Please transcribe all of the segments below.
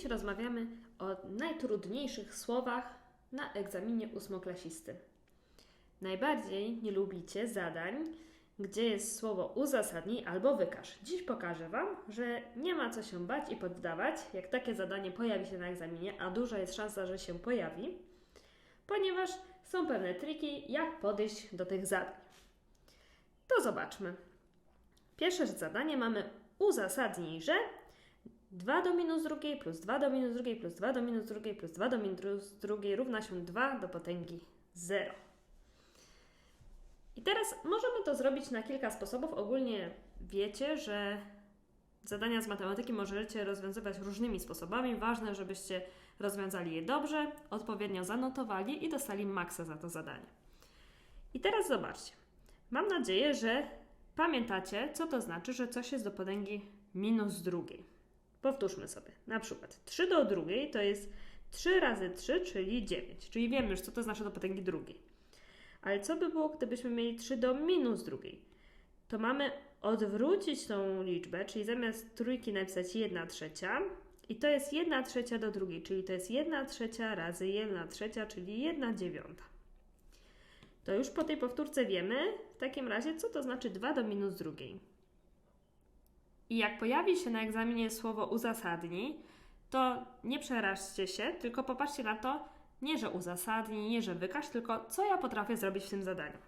Dziś rozmawiamy o najtrudniejszych słowach na egzaminie ósmoklasisty. Najbardziej nie lubicie zadań, gdzie jest słowo uzasadnij albo wykaż. Dziś pokażę Wam, że nie ma co się bać i poddawać, jak takie zadanie pojawi się na egzaminie, a duża jest szansa, że się pojawi, ponieważ są pewne triki, jak podejść do tych zadań. To zobaczmy. Pierwsze zadanie mamy uzasadnij, że 2 do minus drugiej plus 2 do minus drugiej plus 2 do minus drugiej plus 2 do minus drugiej równa się 2 do potęgi 0. I teraz możemy to zrobić na kilka sposobów. Ogólnie wiecie, że zadania z matematyki możecie rozwiązywać różnymi sposobami. Ważne, żebyście rozwiązali je dobrze, odpowiednio zanotowali i dostali maksa za to zadanie. I teraz zobaczcie. Mam nadzieję, że pamiętacie, co to znaczy, że coś jest do potęgi minus drugiej. Powtórzmy sobie. Na przykład 3 do drugiej to jest 3 razy 3, czyli 9. Czyli wiemy już, co to znaczy do potęgi drugiej. Ale co by było, gdybyśmy mieli 3 do minus drugiej? To mamy odwrócić tą liczbę, czyli zamiast trójki napisać 1 trzecia i to jest 1 trzecia do drugiej, czyli to jest 1 trzecia razy 1 trzecia, czyli 1 dziewiąta. To już po tej powtórce wiemy w takim razie, co to znaczy 2 do minus drugiej. I jak pojawi się na egzaminie słowo uzasadnij, to nie przeraźcie się, tylko popatrzcie na to, nie że uzasadnij, nie że wykaż, tylko co ja potrafię zrobić w tym zadaniu.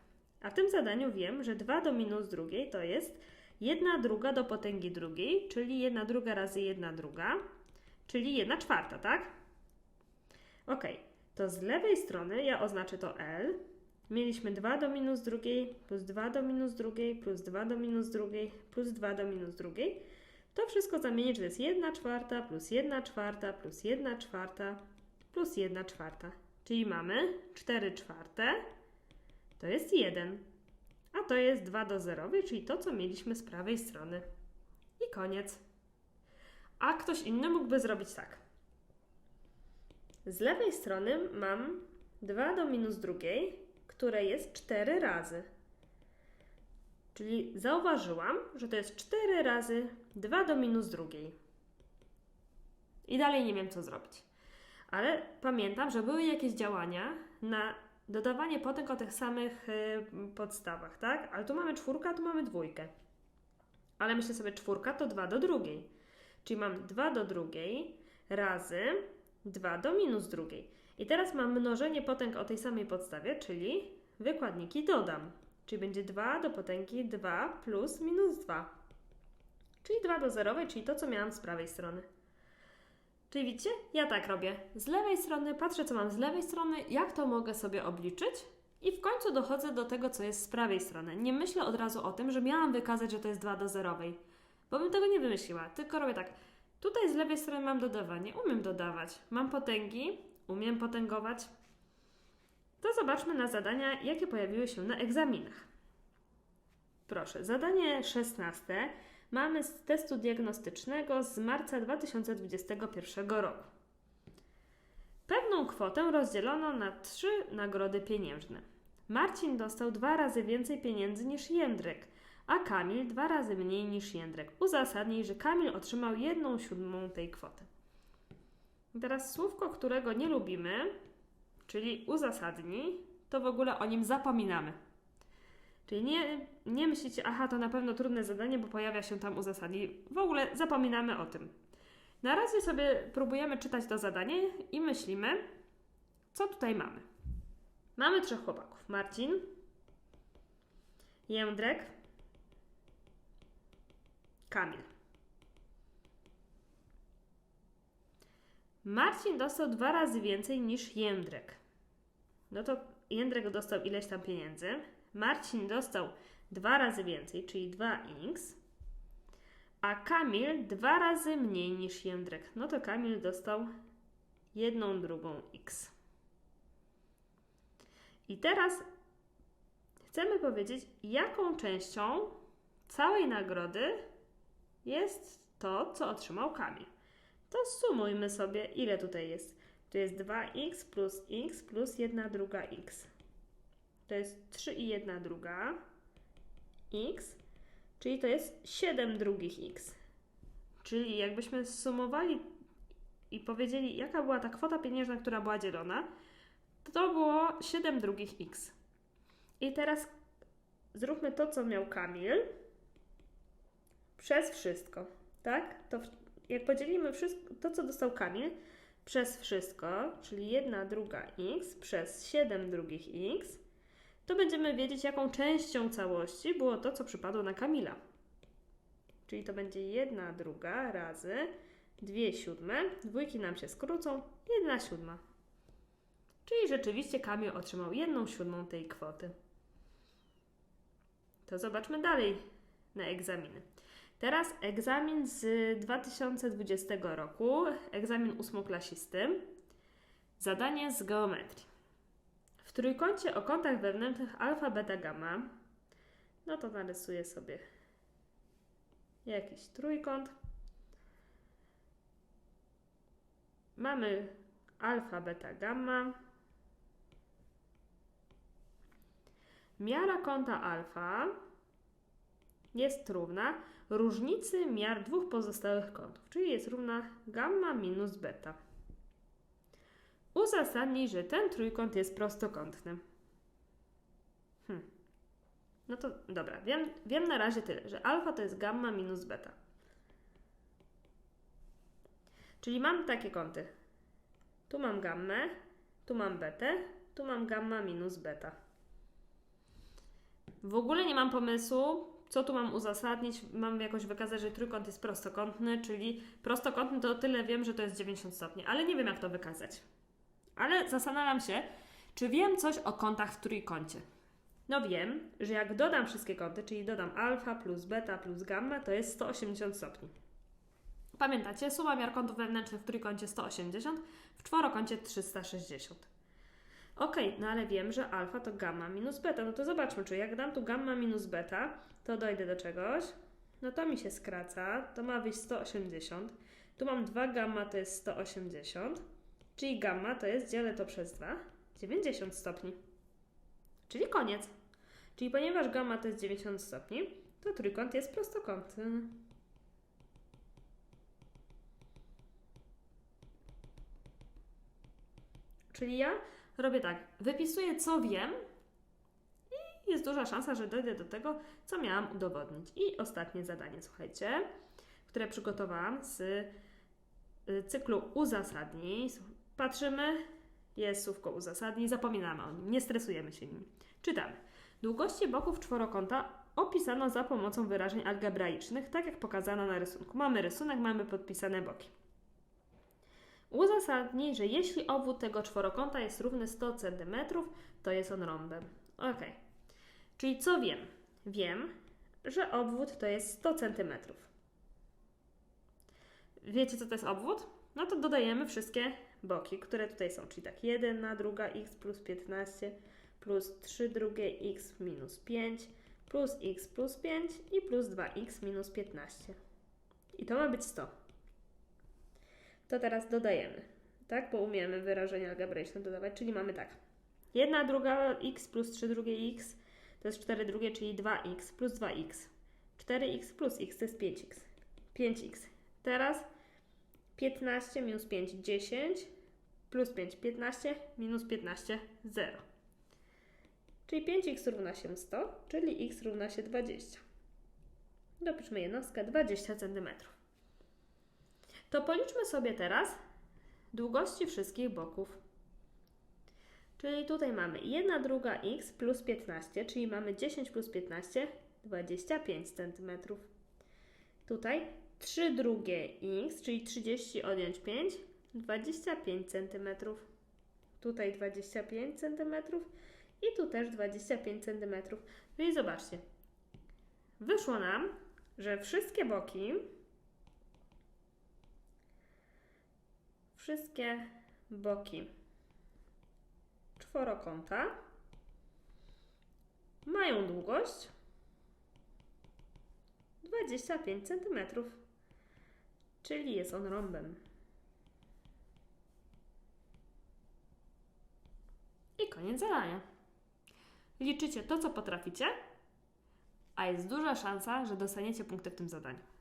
A w tym zadaniu wiem, że 2 do minus drugiej to jest 1 druga do potęgi drugiej, czyli 1 druga razy 1 druga, czyli 1 czwarta, tak? Ok, to z lewej strony ja oznaczę to L, mieliśmy 2 do minus drugiej, plus 2 do minus drugiej, plus 2 do minus drugiej, plus 2 do minus drugiej. To wszystko zamienić, to jest 1 czwarta, plus 1 czwarta, plus 1 czwarta, plus 1 czwarta. Czyli mamy 4 czwarte, to jest 1. A to jest 2 do zerowej, czyli to, co mieliśmy z prawej strony. I koniec. A ktoś inny mógłby zrobić tak. Z lewej strony mam 2 do minus drugiej, które jest 4 razy. Czyli zauważyłam, że to jest 4 razy 2 do minus drugiej. I dalej nie wiem, co zrobić. Ale pamiętam, że były jakieś działania na dodawanie potęg o tych samych y, podstawach, tak? Ale tu mamy czwórkę, a tu mamy dwójkę. Ale myślę sobie, czwórka to 2 do drugiej. Czyli mam 2 do drugiej razy 2 do minus drugiej. I teraz mam mnożenie potęg o tej samej podstawie, czyli wykładniki dodam. Czyli będzie 2 do potęgi 2 plus minus 2. Czyli 2 do zerowej, czyli to, co miałam z prawej strony. Czyli widzicie? Ja tak robię. Z lewej strony patrzę, co mam z lewej strony, jak to mogę sobie obliczyć i w końcu dochodzę do tego, co jest z prawej strony. Nie myślę od razu o tym, że miałam wykazać, że to jest 2 do zerowej, bo bym tego nie wymyśliła. Tylko robię tak. Tutaj z lewej strony mam dodawanie. Umiem dodawać. Mam potęgi, umiem potęgować. To zobaczmy na zadania, jakie pojawiły się na egzaminach. Proszę, zadanie 16 mamy z testu diagnostycznego z marca 2021 roku. Pewną kwotę rozdzielono na trzy nagrody pieniężne. Marcin dostał dwa razy więcej pieniędzy niż Jędrek, a Kamil dwa razy mniej niż Jędrek. Uzasadnij, że Kamil otrzymał jedną siódmą tej kwoty. Teraz słówko, którego nie lubimy, czyli uzasadnij, to w ogóle o nim zapominamy. Czyli nie, nie myślicie, aha, to na pewno trudne zadanie, bo pojawia się tam uzasadnij. W ogóle zapominamy o tym. Na razie sobie próbujemy czytać to zadanie i myślimy, co tutaj mamy. Mamy trzech chłopaków. Marcin, Jędrek, Kamil. Marcin dostał dwa razy więcej niż Jędrek. No to Jędrek dostał ileś tam pieniędzy. Marcin dostał dwa razy więcej, czyli 2x, a Kamil dwa razy mniej niż Jędrek. No to Kamil dostał jedną drugą x. I teraz chcemy powiedzieć, jaką częścią całej nagrody jest to, co otrzymał Kamil. To sumujmy sobie, ile tutaj jest. Tu jest 2x plus x plus 1 druga x to jest 3 i 1 druga x, czyli to jest 7 drugich x. Czyli jakbyśmy sumowali i powiedzieli, jaka była ta kwota pieniężna, która była dzielona, to to było 7 drugich x. I teraz zróbmy to, co miał Kamil przez wszystko, tak? To jak podzielimy wszystko, to, co dostał Kamil przez wszystko, czyli 1 druga x przez 7 drugich x, to będziemy wiedzieć, jaką częścią całości było to, co przypadło na Kamila. Czyli to będzie 1 druga razy 2 siódme, dwójki nam się skrócą, 1 siódma. Czyli rzeczywiście Kamil otrzymał 1 siódmą tej kwoty. To zobaczmy dalej na egzaminy. Teraz egzamin z 2020 roku, egzamin ósmoklasisty, zadanie z geometrii. W trójkącie o kątach wewnętrznych alfa, beta, gamma, no to narysuję sobie jakiś trójkąt. Mamy alfa, beta, gamma. Miara kąta alfa jest równa różnicy miar dwóch pozostałych kątów, czyli jest równa gamma minus beta. Uzasadnij, że ten trójkąt jest prostokątny. Hmm. No to dobra, wiem, wiem na razie tyle, że alfa to jest gamma minus beta. Czyli mam takie kąty. Tu mam gammę, tu mam betę, tu mam gamma minus beta. W ogóle nie mam pomysłu, co tu mam uzasadnić. Mam jakoś wykazać, że trójkąt jest prostokątny, czyli prostokątny to o tyle wiem, że to jest 90 stopni, ale nie wiem jak to wykazać. Ale zastanawiam się, czy wiem coś o kątach w trójkącie. No wiem, że jak dodam wszystkie kąty, czyli dodam alfa plus beta plus gamma, to jest 180 stopni. Pamiętacie, suma miar kątów wewnętrznych w trójkącie 180, w czworokącie 360. Ok, no ale wiem, że alfa to gamma minus beta. No to zobaczmy, czy jak dam tu gamma minus beta, to dojdę do czegoś. No to mi się skraca, to ma wyjść 180. Tu mam 2 gamma, to jest 180. Czyli gamma to jest, dzielę to przez 2, 90 stopni. Czyli koniec. Czyli ponieważ gamma to jest 90 stopni, to trójkąt jest prostokątny. Czyli ja robię tak, wypisuję co wiem i jest duża szansa, że dojdę do tego, co miałam udowodnić. I ostatnie zadanie, słuchajcie, które przygotowałam z y, cyklu uzasadnień. Patrzymy, jest słówko uzasadnień, zapominamy o nim, nie stresujemy się nim. Czytamy. Długości boków czworokąta opisano za pomocą wyrażeń algebraicznych, tak jak pokazano na rysunku. Mamy rysunek, mamy podpisane boki. Uzasadnij, że jeśli obwód tego czworokąta jest równy 100 cm, to jest on rąbem. Ok. Czyli co wiem? Wiem, że obwód to jest 100 cm. Wiecie, co to jest obwód? No to dodajemy wszystkie boki, które tutaj są, czyli tak 1 na druga x plus 15 plus 3 drugie x minus 5 plus x plus 5 i plus 2x minus 15. I to ma być 100. To teraz dodajemy, tak? Bo umiemy wyrażenia algebraiczne dodawać, czyli mamy tak. 1 druga x plus 3 drugie x to jest 4 drugie, czyli 2x plus 2x. 4x plus x to jest 5x. 5x. Teraz 15 minus 5, 10 plus 5, 15 minus 15, 0. Czyli 5x równa się 100, czyli x równa się 20. Dopiszmy jednostkę 20 cm. To policzmy sobie teraz długości wszystkich boków. Czyli tutaj mamy 1 druga x plus 15, czyli mamy 10 plus 15, 25 cm. Tutaj 3 drugie x, czyli 30 odjąć 5, 25 cm. Tutaj 25 cm i tu też 25 cm. Czyli zobaczcie, wyszło nam, że wszystkie boki, wszystkie boki czworokąta mają długość 25 cm, czyli jest on rąbem. I koniec zadania. Liczycie to, co potraficie, a jest duża szansa, że dostaniecie punkty w tym zadaniu.